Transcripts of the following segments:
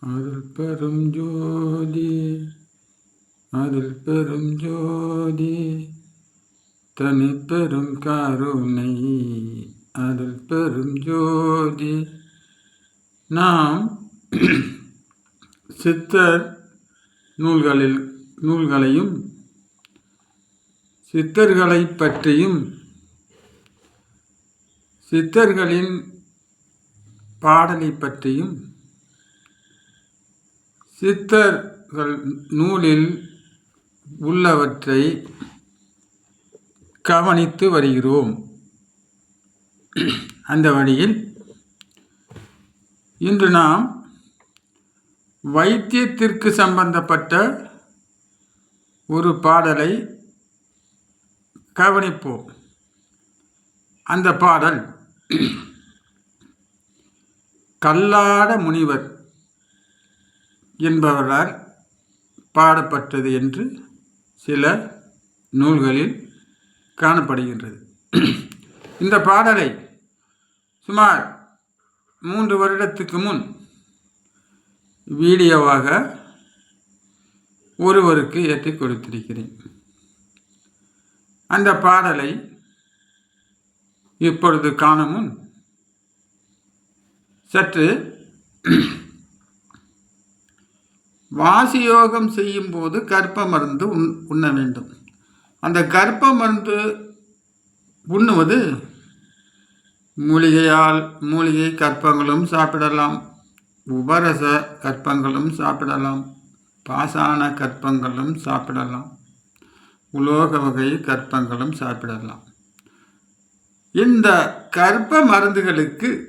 அருள் பெரும் ஜோதி அருள் பெரும் ஜோதி. தனி பெரும் கருணை அருள் பெரும் ஜோதி. நாம் சித்தர் நூல்களில் நூல்களையும் சித்தர்களை பற்றியும் சித்தர்களின் பாடலை பற்றியும் சித்தர்கள் நூலில் உள்ளவற்றை கவனித்து வருகிறோம். அந்த வழியில் இன்று நாம் வைத்தியத்திற்கு சம்பந்தப்பட்ட ஒரு பாடலை கவனிப்போம். அந்த பாடல் கல்லாட முனிவர் என்பவரால் பாடப்பட்டது என்று சில நூல்களில் காணப்படுகின்றது. இந்த பாடலை சுமார் மூன்று வருடத்துக்கு முன் வீடியோவாக ஒருவருக்கு ஏற்றி கொடுத்திருக்கிறேன். அந்த பாடலை இப்பொழுது காணமுன் சற்று வாசியோகம் செய்யும்போது கற்ப மருந்து உண் உண்ண வேண்டும். அந்த கற்ப மருந்து உண்ணுவது மூலிகையால் மூலிகை கற்பங்களும் சாப்பிடலாம். உபரச கற்பங்களும் சாப்பிடலாம். பாசான கற்பங்களும் சாப்பிடலாம். உலோக வகை கற்பங்களும் சாப்பிடலாம். இந்த கற்ப மருந்துகளுக்கு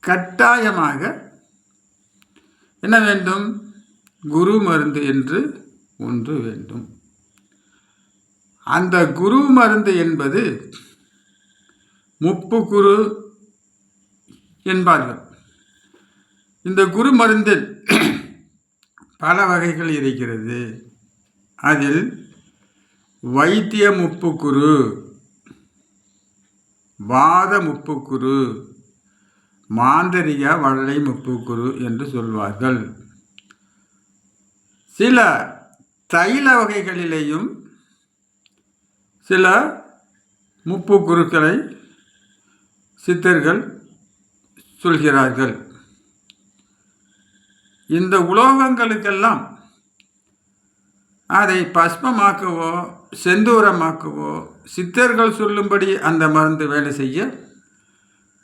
கட்டாயமாக என்ன வேண்டும்? குரு மருந்து என்று ஒன்று வேண்டும். அந்த குரு மருந்து என்பது முப்பு குரு என்பார்கள். இந்த குரு மருந்தில் பல வகைகள் இருக்கிறது. அதில் வைத்திய முப்புக்குரு வாத முப்புக்குரு மாந்தரிக வள்ளை முப்புக்குரு என்று சொல்வார்கள். சில தைல வகைகளிலேயும் சில முப்பு குருக்களை சித்தர்கள் சொல்கிறார்கள். இந்த உலோகங்களுக்கெல்லாம் அதை பஸ்மமாக்கவோ செந்தூரமாக்கவோ சித்தர்கள் சொல்லும்படி அந்த மருந்து வேலை செய்ய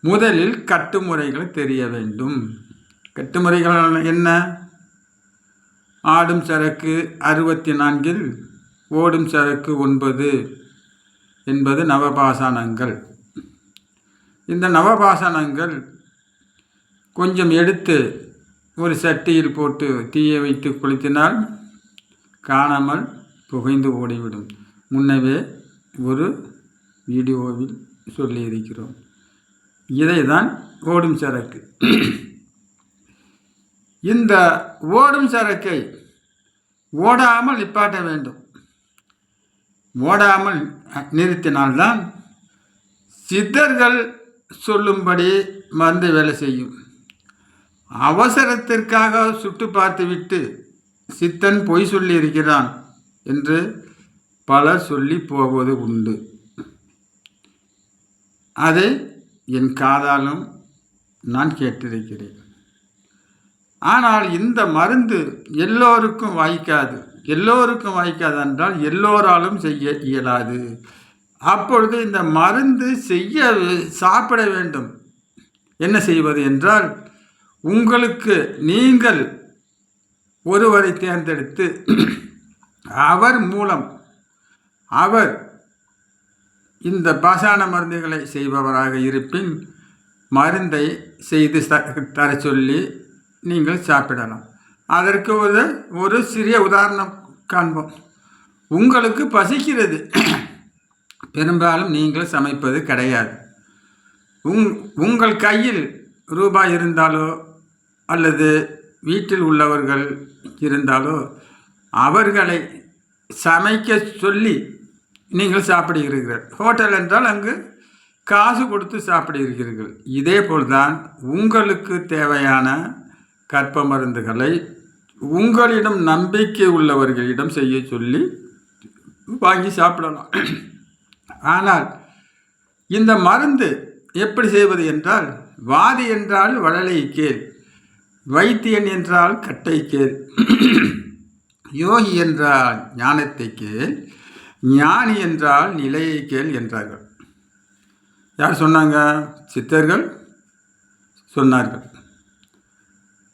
முதலில் கட்டுமுறைகள் தெரிய வேண்டும். கட்டுமுறைகள் என்ன? ஆடும் சரக்கு அறுபத்தி நான்கில் ஓடும் சரக்கு ஒன்பது என்பது நவபாசனங்கள். இந்த நவபாசனங்கள் கொஞ்சம் எடுத்து ஒரு சட்டியில் போட்டு தீயை வைத்து கொளுத்தினால் காணாமல் புகைந்து ஓடிவிடும். முன்னவே ஒரு வீடியோவில் சொல்லியிருக்கிறோம். இதை தான் ஓடும் சரக்கு. இந்த ஓடும் சரக்கை ஓடாமல் நிப்பாட்ட வேண்டும். ஓடாமல் நிறுத்தினால்தான் சித்தர்கள் சொல்லும்படி மருந்து வேலை செய்யும். அவசரத்திற்காக சுட்டு பார்த்துவிட்டு சித்தன் பொய் சொல்லியிருக்கிறான் என்று பலர் சொல்லி போவது உண்டு. அதை என் காதாலும் நான் கேட்டிருக்கிறேன். ஆனால் இந்த மருந்து எல்லோருக்கும் வாய்க்காது. எல்லோருக்கும் வாய்க்காது என்றால் எல்லோராலும் செய்ய இயலாது. அப்பொழுது இந்த மருந்து செய்ய சாப்பிட வேண்டும். என்ன செய்வது என்றால் உங்களுக்கு நீங்கள் ஒருவரை தேர்ந்தெடுத்து அவர் மூலம் அவர் இந்த பாசான மருந்துகளை செய்பவராக இருப்பின் மருந்தை செய்து தர சொல்லி நீங்கள் சாப்பிடலாம் அதற்கு ஒரு ஒரு சிறிய உதாரணம் காண்போம். உங்களுக்கு பசிக்கிறது. பெரும்பாலும் நீங்கள் சமைப்பது கிடையாது. உங் உங்கள் கையில் ரூபாய் இருந்தாலோ அல்லது வீட்டில் உள்ளவர்கள் இருந்தாலோ அவர்களை சமைக்க சொல்லி நீங்கள் சாப்பிடுகிறீர்கள். ஹோட்டல் என்றால் அங்கு காசு கொடுத்து சாப்பிடுகிறீர்கள். இதே போல்தான் உங்களுக்கு தேவையான கற்ப மருந்துகளை உங்களிடம் நம்பிக்கை உள்ளவர்களிடம் செய்ய சொல்லி வாங்கி சாப்பிடலாம். ஆனால் இந்த மருந்து எப்படி செய்வது என்றால் வாதி என்றால் வளலை கேள் வைத்தியன் என்றால் கட்டை கேள் யோகி என்றால் ஞானத்தை கேள் ஞானி என்றால் நிலையை கேள் என்றார்கள். யார் சொன்னாங்க? சித்தர்கள் சொன்னார்கள்.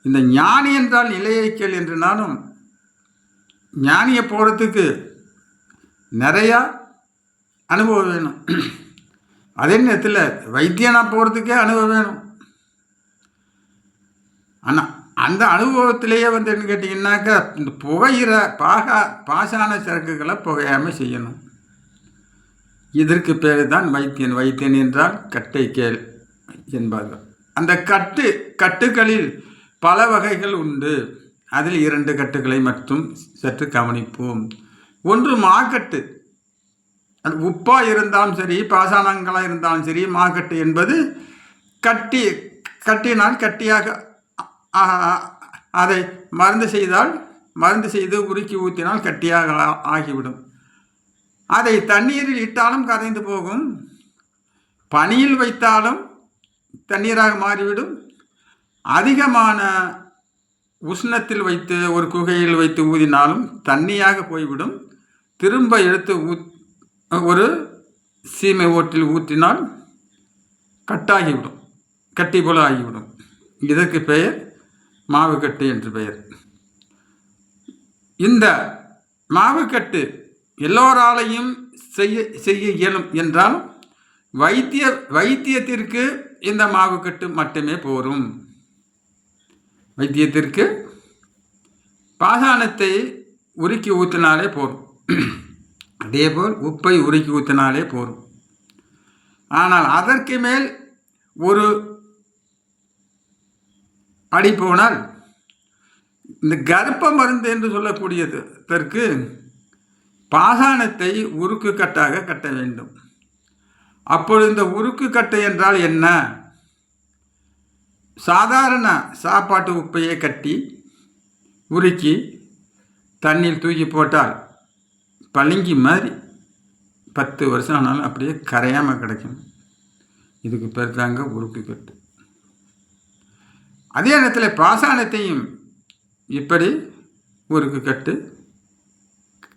இந்த ஞானி என்றால் நிலையை கேள் என்றனாலும் ஞானியை போகிறதுக்கு நிறையா அனுபவம் வேணும். அதே நேரத்தில் வைத்தியனா போகிறதுக்கே அனுபவம் வேணும். ஆனால் அந்த அனுபவத்திலேயே வந்து என்ன கேட்டிங்கன்னாக்கா இந்த புகையிற பாகா பாசான சரக்குகளை புகையாமல் செய்யணும். இதற்கு பேர் தான் வைத்தியன். வைத்தியன் என்றால் கட்டை கேள் என்பார்கள். அந்த கட்டு கட்டுகளில் பல வகைகள் உண்டு. அதில் இரண்டு கட்டுகளை மட்டும் சற்று கவனிப்போம். ஒன்று மாக்கட்டு அது உப்பாக இருந்தாலும் சரி பாசானங்களாக இருந்தாலும் சரி மாக்கட்டு என்பது கட்டி கட்டினால் கட்டியாக அதை மருந்து செய்தால் மருந்து செய்து உருக்கி ஊற்றினால் கட்டியாக ஆகிவிடும். அதை தண்ணீரில் இட்டாலும் கரைந்து போகும். பனியில் வைத்தாலும் தண்ணீராக மாறிவிடும். அதிகமான உஷ்ணத்தில் வைத்து ஒரு குகையில் வைத்து ஊதினாலும் தண்ணியாக போய்விடும். திரும்ப எடுத்து ஊத் ஒரு சீமை ஓட்டில் ஊற்றினால் கட்டாகிவிடும். கட்டி போல ஆகிவிடும். இதற்கு பெயர் மாவுக்கட்டு என்று பெயர். இந்த மாவுக்கட்டு எல்லோராலையும் செய்ய செய்ய இயலும் என்றால் வைத்திய வைத்தியத்திற்கு இந்த மாவுக்கட்டு மட்டுமே போரும். வைத்தியத்திற்கு பாசானத்தை உருக்கி ஊற்றினாலே போதும். அதேபோல் உப்பை உருக்கி ஊற்றினாலே போதும். ஆனால் அதற்கு மேல் ஒரு அடி போனால் இந்த கர்ப்ப மருந்து என்று சொல்லக்கூடியதற்கு பாசானத்தை உருக்கு கட்டாக கட்ட வேண்டும். அப்பொழுது இந்த உருக்கு கட்டை என்றால் என்ன? சாதாரண சாப்பாட்டு உப்பையே கட்டி உருக்கி தண்ணியில் தூக்கி போட்டால் பளிங்கி மாதிரி பத்து வருஷம் ஆனாலும் அப்படியே கரையாமல் கிடைக்கும். இதுக்கு பேர் தாங்க உருக்கு கட்டு. அதே நேரத்தில் பாசானத்தையும் இப்படி உருக்கு கட்டு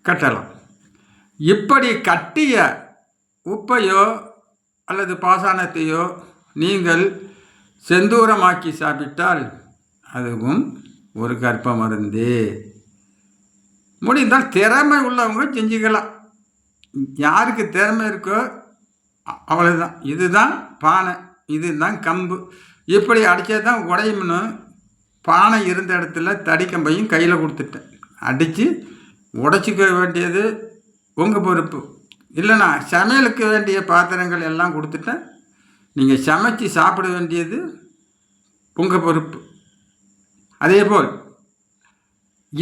கட்டலாம். இப்படி கட்டிய உப்பையோ அல்லது பாசானத்தையோ நீங்கள் செந்தூரமாக்கி சாப்பிட்டால் அதுவும் ஒரு கற்ப மருந்து. முடிந்தால் திறமை உள்ளவங்க செஞ்சுக்கலாம். யாருக்கு திறமை இருக்கோ அவ்வளோதான் இதுதான் பானை இதுதான் கம்பு. இப்படி அடித்தா தான் உடையும்னு பானை இருந்த இடத்துல தடிக்கம்பையும் கையில் கொடுத்துட்டேன். அடித்து உடச்சிக்க வேண்டியது உங்கள் பொறுப்பு. இல்லைண்ணா சமையலுக்கு வேண்டிய பாத்திரங்கள் எல்லாம் கொடுத்துட்டேன். நீங்கள் சமைச்சு சாப்பிட வேண்டியது உங்கள் பொறுப்பு. அதேபோல்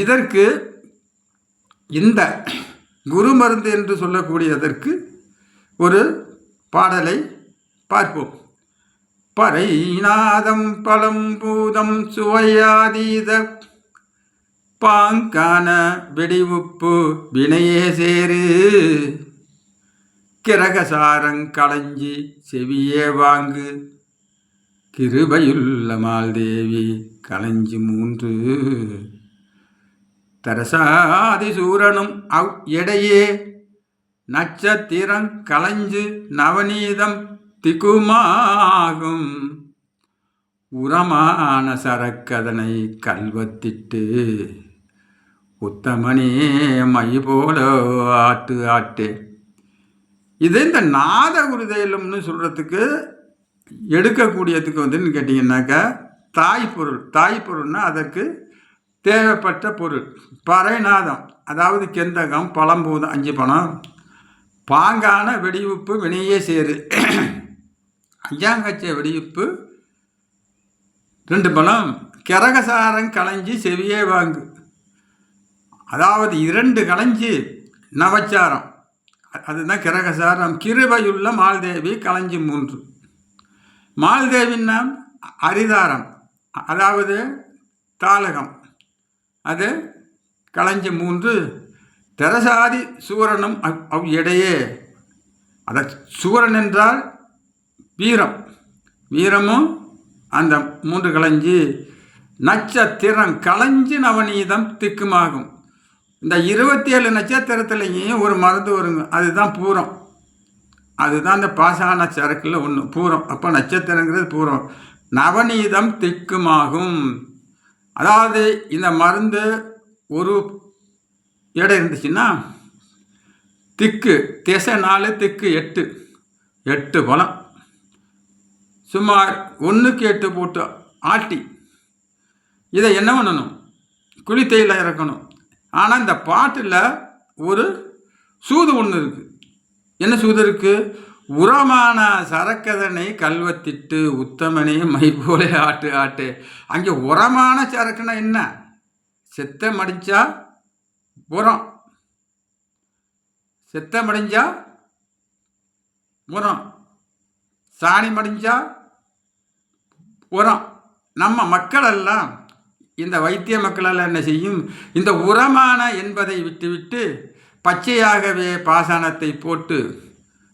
இதற்கு இந்த குரு மருந்து என்று சொல்லக்கூடியதற்கு ஒரு பாடலை பார்ப்போம். பறைநாதம் பழம்பூதம் சுவையாதீத பாங்கான வெடிவுப்பு வினையே சேரு. கிரகசாரங் களஞ்சி செவியே வாங்கு. கிருபையுள்ள மால்தேவி களஞ்சி மூன்று. தரசாதி சூரனும் அவ் இடையே நட்சத்திரம் களஞ்சு நவநீதம் திகுமாகும். உரமான சரக்கதனை கல்வத்திட்டு. உத்தமனே மை போல ஆட்டு ஆட்டு. இது இந்த நாத குருதைலம்னு சொல்கிறதுக்கு எடுக்கக்கூடியதுக்கு வந்துன்னு கேட்டிங்கன்னாக்கா தாய் பொருள். தாய் பொருள்னா அதற்கு தேவைப்பட்ட பொருள். பறைநாதம் அதாவது கெந்தகம் பழம்பூதம் அஞ்சு பணம். பாங்கான வெடிவிப்பு வினையே சேரு. அஞ்சாங்கச்ச வெடிவிப்பு ரெண்டு பழம் கிரகசாரம் களைஞ்சி செவியே வாங்கு. அதாவது இரண்டு களைஞ்சி நவச்சாரம். அதுதான் கிரகசாரம் கிருபையுள்ள மால்தேவி களஞ்சி மூன்று. மால்தேவின்னா அரிதாரம். அதாவது தாளகம். அது களஞ்சி மூன்று. தெரசாதி சூரனும் அவ் அவ் இடையே. அத சூரன் என்றால் வீரம். வீரமும் அந்த மூன்று களஞ்சி நட்சத்திரம் களஞ்சி நவநீதம் திக்குமாகும். இந்த இருபத்தி ஏழு நட்சத்திரத்துலேயும் ஒரு மருந்து வருங்க. அதுதான் பூரம். அதுதான் இந்த பாசான சரக்கில் ஒன்று பூரம். அப்போ நட்சத்திரங்கிறது பூரம். நவநீதம் திக்குமாகும். அதாவது இந்த மருந்து ஒரு இடம் இருந்துச்சுன்னா திக்கு திசை நாலு திக்கு எட்டு. எட்டு பலம் சுமார் ஒன்றுக்கு எட்டு போட்டு ஆட்டி இதை என்ன பண்ணணும்? குளித்தையில் இறக்கணும். ஆனால் இந்த பாட்டில் ஒரு சூது ஒன்று இருக்குது என்ன சூது இருக்குது உரமான சரக்கதனை கல்வத்திட்டு உத்தமனே மைபோலே ஆட்டு ஆட்டு. அங்கே உரமான சரக்குன்னா என்ன? செத்த மடிச்சா உரம். செத்த மடிஞ்சா உரம். சாணி மடிஞ்சா உரம். நம்ம மக்கள் எல்லாம் இந்த வைத்திய மக்களால் என்ன செய்யும்? இந்த உரமான என்பதை விட்டுவிட்டு பச்சையாகவே பாசனத்தை போட்டு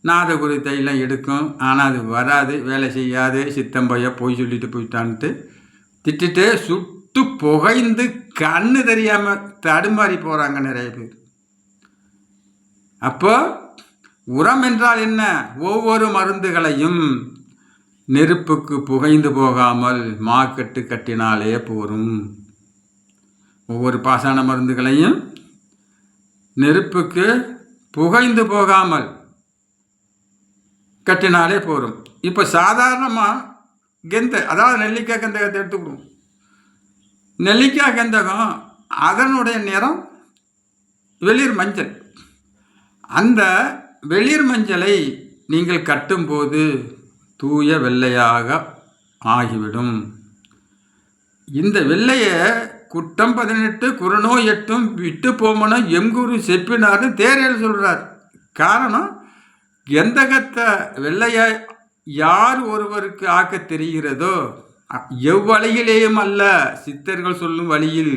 நாதகுரு தைலம் எடுக்கும். ஆனால் அது வராது வேலை செய்யாது. சித்தம்பைய போய் சொல்லிட்டு போயிட்டான்ட்டு திட்டுட்டு சுட்டு புகைந்து கண்ணு தெரியாமல் தடுமாறி போகிறாங்க நிறைய பேர். அப்போ உரம் என்றால் என்ன? ஒவ்வொரு மருந்துகளையும் நெருப்புக்கு புகைந்து போகாமல் மாக்கட்டு கட்டினாலே போரும். ஒவ்வொரு பாசான மருந்துகளையும் நெருப்புக்கு புகைந்து போகாமல் கட்டினாலே போரும். இப்போ சாதாரணமாக கெந்த அதாவது நெல்லிக்காய் கந்தகத்தை எடுத்துக்கிடுவோம் நெல்லிக்காய் கந்தகம் அதனுடைய நிறம் வெளிர் மஞ்சள். அந்த வெளிர் மஞ்சளை நீங்கள் கட்டும்போது தூய வெள்ளையாக ஆகிவிடும். இந்த வெள்ளையை குட்டம் பதினெட்டு குரணோ எட்டும் விட்டு போமனோ எங்குரு செப்பினார்னு தேரையில் சொல்கிறார் காரணம் எந்தகத்தை வெள்ளையை யார் ஒருவருக்கு ஆக்க தெரிகிறதோ எவ்வழியிலேயும் அல்ல சித்தர்கள் சொல்லும் வழியில்.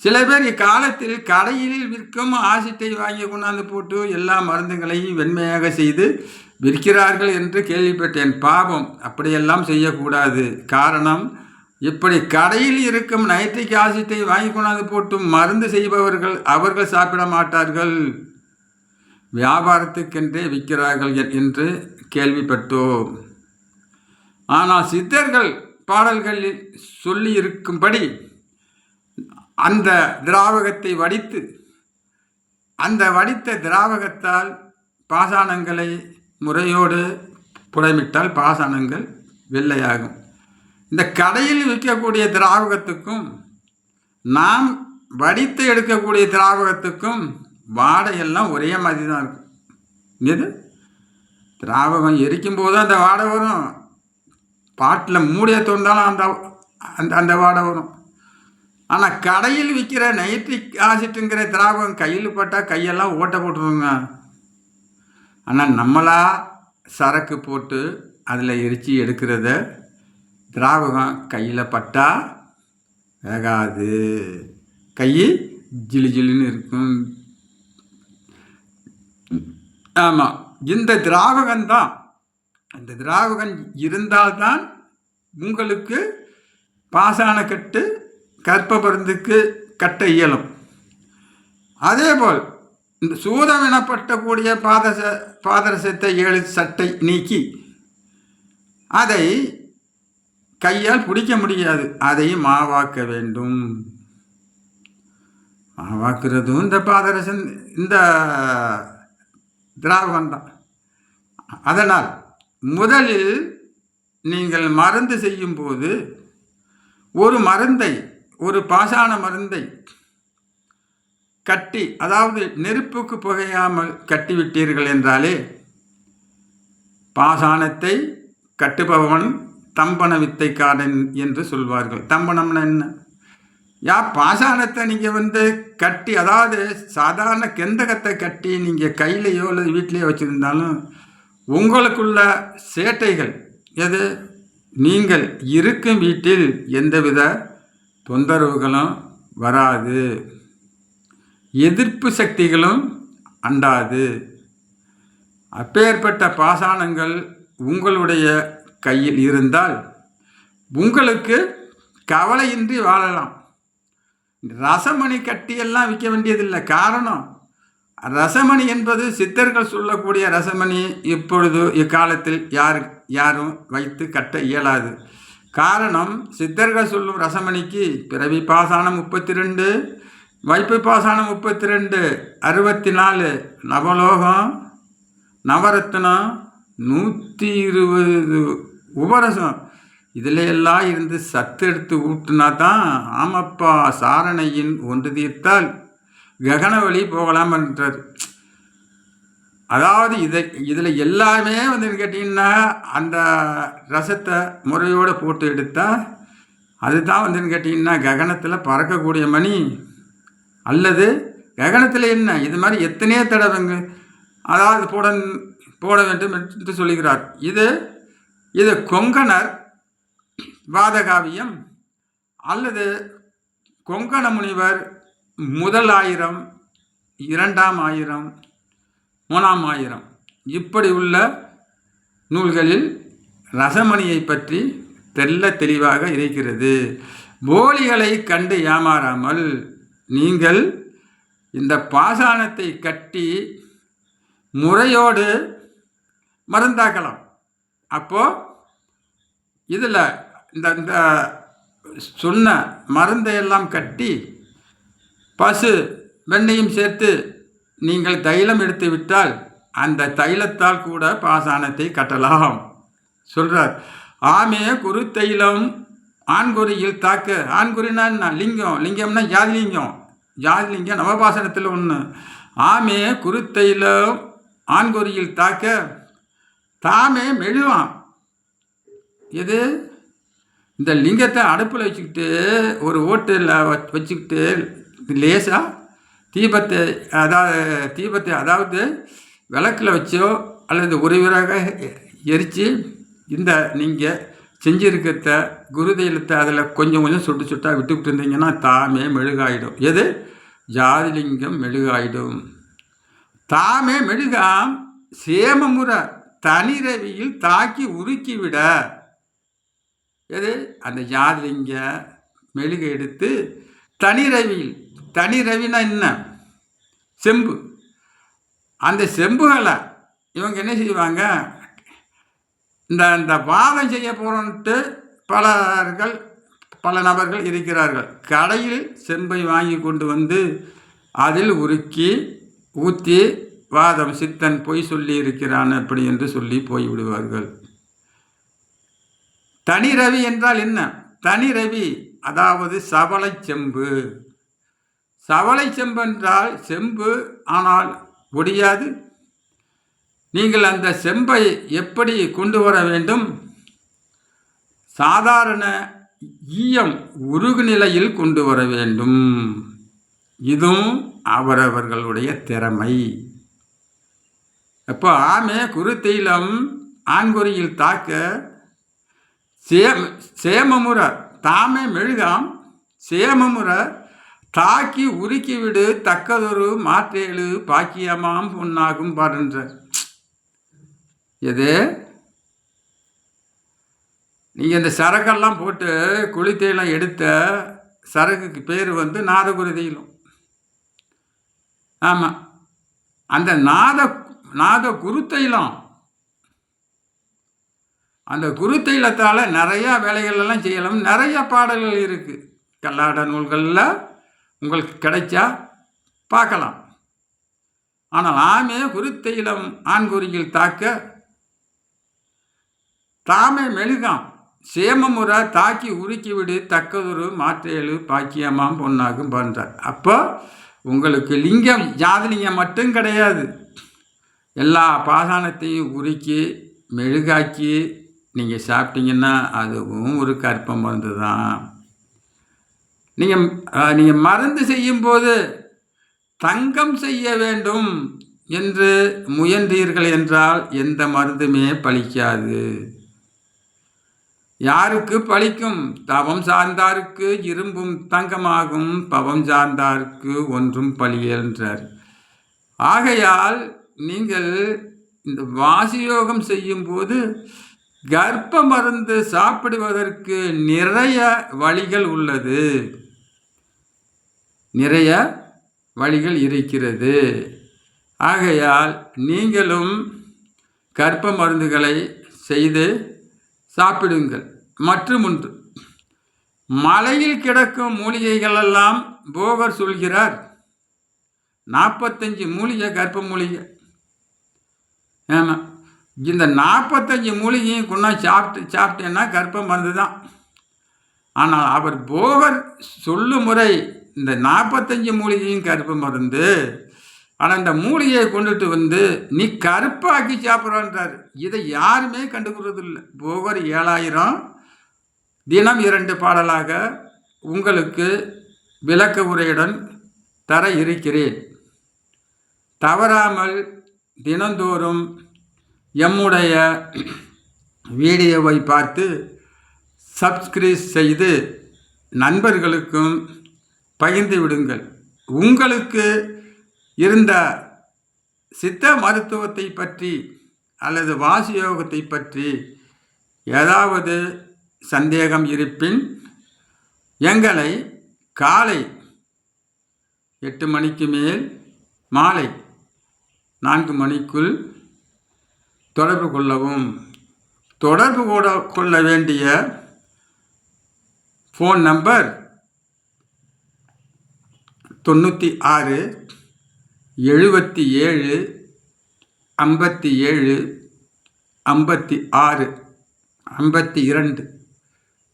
சில பேர் இக்காலத்தில் கடையில் விற்கும் ஆசிட்டை வாங்கி கொண்டாந்து போட்டு எல்லா மருந்துகளையும் வெண்மையாக செய்து விற்கிறார்கள் என்று கேள்விப்பட்டேன். பாவம் அப்படியெல்லாம் செய்யக்கூடாது. காரணம் இப்படி கடையில் இருக்கும் நைட்ரிக் ஆசிட்டை வாங்கி கொண்டாந்து போட்டு மருந்து செய்பவர்கள் அவர்கள் சாப்பிட மாட்டார்கள். வியாபாரத்துக்கென்றே விற்கிறார்கள் என்று கேள்விப்பட்டோம். ஆனால் சித்தர்கள் பாடல்களில் சொல்லி இருக்கும்படி அந்த திராவகத்தை வடித்து அந்த வடித்த திராவகத்தால் பாசாணங்களை முறையோடு புடமிட்டால் பாசானங்கள் வெள்ளையாகும். இந்த கடையில் விற்கக்கூடிய திராவகத்துக்கும் நாம் வடித்து எடுக்கக்கூடிய திராவகத்துக்கும் வாடையெல்லாம் ஒரே மாதிரி தான் இருக்கும். எது திராவகம் எரிக்கும் போது அந்த வாடை வரும். பாட்டில் மூடிய தோந்தாலும் அந்த அந்த அந்த வாடை வரும். ஆனால் கடையில் விற்கிற நைட்ரிக் ஆசிட்டுங்கிற திராவகம் கையில் பட்டால் கையெல்லாம் ஓட்ட போட்டுருவோங்க ஆனால் நம்மளாக சரக்கு போட்டு அதில் எரிச்சு எடுக்கிறத திராவகம் கையில் பட்டால் வேகாது. கை ஜிலு ஜிலுன்னு இருக்கும். ஆமாம் இந்த திராவகம்தான் இந்த திராவகம் இருந்தால்தான் உங்களுக்கு பாசான கட்டு கற்ப மருந்துக்கு கட்ட இயலும். அதே போல் இந்த சூதம் எனப்பட்டக்கூடிய பாதச பாதரசத்தை ஏழு சட்டை நீக்கி அதை கையால் பிடிக்க முடியாது. அதையும் மாவாக்க வேண்டும். மாவாக்குறதும் இந்த பாதரசன் இந்த திராவகம் தான். அதனால் முதலில் நீங்கள் மருந்து செய்யும்போது ஒரு மருந்தை ஒரு பாசான மருந்தை கட்டி அதாவது நெருப்புக்கு புகையாமல் கட்டிவிட்டீர்கள் என்றாலே பாசானத்தை கட்டுபவன் தம்பன வித்தைக்காரன் என்று சொல்வார்கள். தம்பனம்னா என்ன? யா பாசானத்தை நீங்கள் வந்து கட்டி அதாவது சாதாரண கெந்தகத்தை கட்டி நீங்கள் கையிலையோ அல்லது வீட்டிலையோ வச்சுருந்தாலும் உங்களுக்குள்ள சேட்டைகள் எது? நீங்கள் இருக்கும் வீட்டில் எந்தவித தொந்தரவுகளும் வராது. எதிர்ப்பு சக்திகளும் அண்டாது. அப்பேற்பட்ட பாசானங்கள் உங்களுடைய கையில் இருந்தால் உங்களுக்கு கவலையின்றி வாழலாம். ரசமணி கட்டியெல்லாம் விற்க வேண்டியதில்லை. காரணம் ரசமணி என்பது சித்தர்கள் சொல்லக்கூடிய ரசமணி இப்பொழுது இக்காலத்தில் யார் யாரும் வைத்து கட்ட இயலாது. காரணம் சித்தர்கள் சொல்லும் ரசமணிக்கு பிறவி பாசானம் முப்பத்தி ரெண்டு வைப்பு பாசானம் முப்பத்தி ரெண்டு அறுபத்தி நாலு நவலோகம் நவரத்னம் நூற்றி இருபது உபரசம். இதில் எல்லாம் இருந்து சத்து எடுத்து ஊட்டுனா தான் ஆமப்பா சாரணையின் ஒன்று தீர்த்தால் ககன வழி போகலாம் என்றார். அதாவது இதை இதில் எல்லாமே வந்து கேட்டிங்கன்னா அந்த ரசத்தை முறையோடு போட்டு எடுத்தால் அதுதான் வந்துன்னு கேட்டிங்கன்னா ககனத்தில் பறக்கக்கூடிய மணி அல்லது ககனத்தில் என்ன? இது மாதிரி எத்தனையோ தடவைங்க அதாவது போட போட வேண்டும் என்று சொல்லுகிறார் இது இது கொங்கணர் வாதகாவியம் அல்லது கொங்கண முனிவர் முதல் ஆயிரம் இரண்டாம் ஆயிரம் மூணாம் ஆயிரம். இப்படி உள்ள நூல்களில் ரசமணியை பற்றி தெல்ல தெளிவாக இருக்கிறது. போலிகளை கண்டு ஏமாறாமல் நீங்கள் இந்த பாசானத்தை கட்டி முறையோடு மருந்தாக்கலாம். அப்போது இதில் இந்த இந்த சொன்ன மருந்தையெல்லாம் கட்டி பசு வெண்ணையும் சேர்த்து நீங்கள் தைலம் எடுத்து விட்டால் அந்த தைலத்தால் கூட பாசானத்தை கட்டலாம். சொல்கிறார் ஆமே குரு தைலம் ஆண்குறியில் தாக்க. ஆண்குறினா என்ன? லிங்கம். லிங்கம்னா ஜாதிலிங்கம். ஜாதிலிங்கம் நவபாசனத்தில் ஒன்று ஆமே குருத்தையிலும் ஆண்குறியில் தாக்க தாமே மெழுவான் எது? இந்த லிங்கத்தை அடுப்பில் வச்சுக்கிட்டு ஒரு ஓட்டில் வச்சுக்கிட்டு லேசாக தீபத்தை அதாவது தீபத்தை அதாவது விளக்கில் வச்சோ அல்லது உறவிறாக எரித்து இந்த நீங்கள் செஞ்சுருக்கிறத குருதெய்லத்தை அதில் கொஞ்சம் கொஞ்சம் சுட்டு சுட்டாக விட்டுக்கிட்டு இருந்தீங்கன்னா தாமே மெழுகாயிடும். எது? ஜாதிலிங்கம் மெழுகாயிடும். தாமே மெழுகாம் சேமமுறை தனிரவியில் தாக்கி உருக்கிவிட. எது? அந்த ஜாதிலிங்க மெழுகை எடுத்து தனி ரவியில் தனி என்ன? செம்பு. அந்த செம்புகளை இவங்க என்ன செய்வாங்க? இந்த இந்த வாதம் செய்ய போகிறோன்ட்டு பலர்கள் பல நபர்கள் இருக்கிறார்கள். கடையில் செம்பை வாங்கி கொண்டு வந்து அதில் உருக்கி ஊற்றி வாதம் சித்தன் பொய் சொல்லி இருக்கிறான் அப்படி என்று சொல்லி போய்விடுவார்கள் தனி ரவி என்றால் என்ன? தனி ரவி அதாவது சவளை செம்பு. சவளை செம்பு என்றால் செம்பு ஆனால் ஒடியாது. நீங்கள் அந்த செம்பை எப்படி கொண்டு வர வேண்டும்? சாதாரண ஈயம் உருகு நிலையில் கொண்டு வர வேண்டும். இதுவும் அவரவர்களுடைய திறமை. அப்போ ஆமே குருத்தெய்லம் ஆண்குறியில் தாக்க சேம சேமமுறை தாமே மெழுகாம் சேமமுறை தாக்கி உருக்கிவிடு தக்கதொரு மாற்றேழு பாக்கியமாம் பொன்னாகும் பாடுன்ற எது? நீங்கள் இந்த சரக்கெல்லாம் போட்டு குளித்தையெல்லாம் எடுத்த சரக்குக்கு பேர் வந்து நாதகுரு தைலம் ஆமாம் அந்த நாத நாத குருத்தைலம் அந்த குரு தைலத்தால் நிறையா வேலைகளெல்லாம் செய்யலாம். நிறைய பாடல்கள் இருக்குது கல்லாட நூல்களில் உங்களுக்கு கிடைச்சா பார்க்கலாம். ஆனால் ஆமே குருத்தையிலம் ஆண்குறியில் தாக்க தாமே மெழுகாம். சேமமுறை தாக்கி உருக்கி விடு தக்கதொரு மாற்றேழு பாக்கியமாம் பொன்னாகும் பண்ணுறார் அப்போ உங்களுக்கு லிங்கம் ஜாதிலிங்கம் மட்டும் கிடையாது. எல்லா பாசானத்தையும் உருக்கி மெழுகாக்கி நீங்கள் சாப்பிட்டீங்கன்னா அதுவும் ஒரு கற்பம் மருந்து தான் நீங்கள் நீங்கள் மருந்து செய்யும்போது தங்கம் செய்ய வேண்டும் என்று முயன்றீர்கள் என்றால் எந்த மருந்துமே பலிக்காது யாருக்கு பழிக்கும்? தவம் சார்ந்தாருக்கு இரும்பும் தங்கமாகும். பவம் சார்ந்தாருக்கு ஒன்றும் பழியன்றார் ஆகையால் நீங்கள் இந்த வாசியோகம் செய்யும்போது கர்ப்ப மருந்து சாப்பிடுவதற்கு நிறைய வழிகள் உள்ளது. நிறைய வழிகள் இருக்கிறது. ஆகையால் நீங்களும் கர்ப்ப மருந்துகளை செய்து சாப்பிடுங்கள். மற்றும் ஒன்று மலையில் கிடக்கும் மூலிகைகளெல்லாம் போகர் சொல்கிறார். நாற்பத்தஞ்சு மூலிகை கற்ப மூலிகை. ஆமாம் இந்த நாற்பத்தஞ்சு மூலிகையும் கொண்டா சாப்பிட்டு சாப்பிட்டேன்னா கர்ப்ப மருந்து தான் ஆனால் அவர் போகர் சொல்லும் முறை இந்த நாற்பத்தஞ்சு மூலிகையும் கருப்பு மருந்து ஆனால் இந்த மூலிகையை கொண்டுட்டு வந்து நீ கருப்பாக்கி சாப்பிட்றான்றார். இதை யாருமே கண்டுக்கிறது போகர் ஏழாயிரம் தினம் இரண்டு பாடலாக உங்களுக்கு விளக்க உரையுடன் தர இருக்கிறேன். தவறாமல் தினந்தோறும் எம்முடைய வீடியோவை பார்த்து சப்ஸ்கிரைப் செய்து நண்பர்களுக்கும் பகிர்ந்து விடுங்கள். உங்களுக்கு இருந்த சித்த மருத்துவத்தை பற்றி அல்லது வாசியோகத்தை பற்றி ஏதாவது சந்தேகம் இருப்பின் எங்களை காலை எட்டு மணிக்கு மேல் மாலை நான்கு மணிக்குள் தொடர்பு கொள்ளவும். தொடர்பு கூட கொள்ள வேண்டிய ஃபோன் நம்பர் தொண்ணூற்றி ஆறு எழுபத்தி ஏழு ஐம்பத்தி ஏழு ஐம்பத்தி ஆறு ஐம்பத்தி இரண்டு.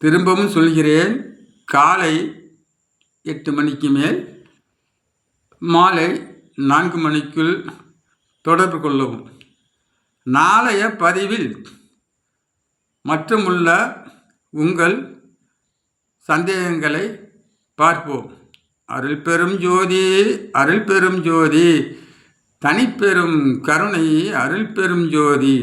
திரும்பவும் சொல்கிறேன் காலை எட்டு மணிக்கு மேல் மாலை நான்கு மணிக்குள் தொடர்பு கொள்ளவும். நாளைய பதிவில் மற்றுமுள்ள உங்கள் சந்தேகங்களை பார்ப்போம். அருள் பெரும் ஜோதி அருள் பெரும் ஜோதி தனிப்பெரும் கருணை அருள் பெரும் ஜோதி.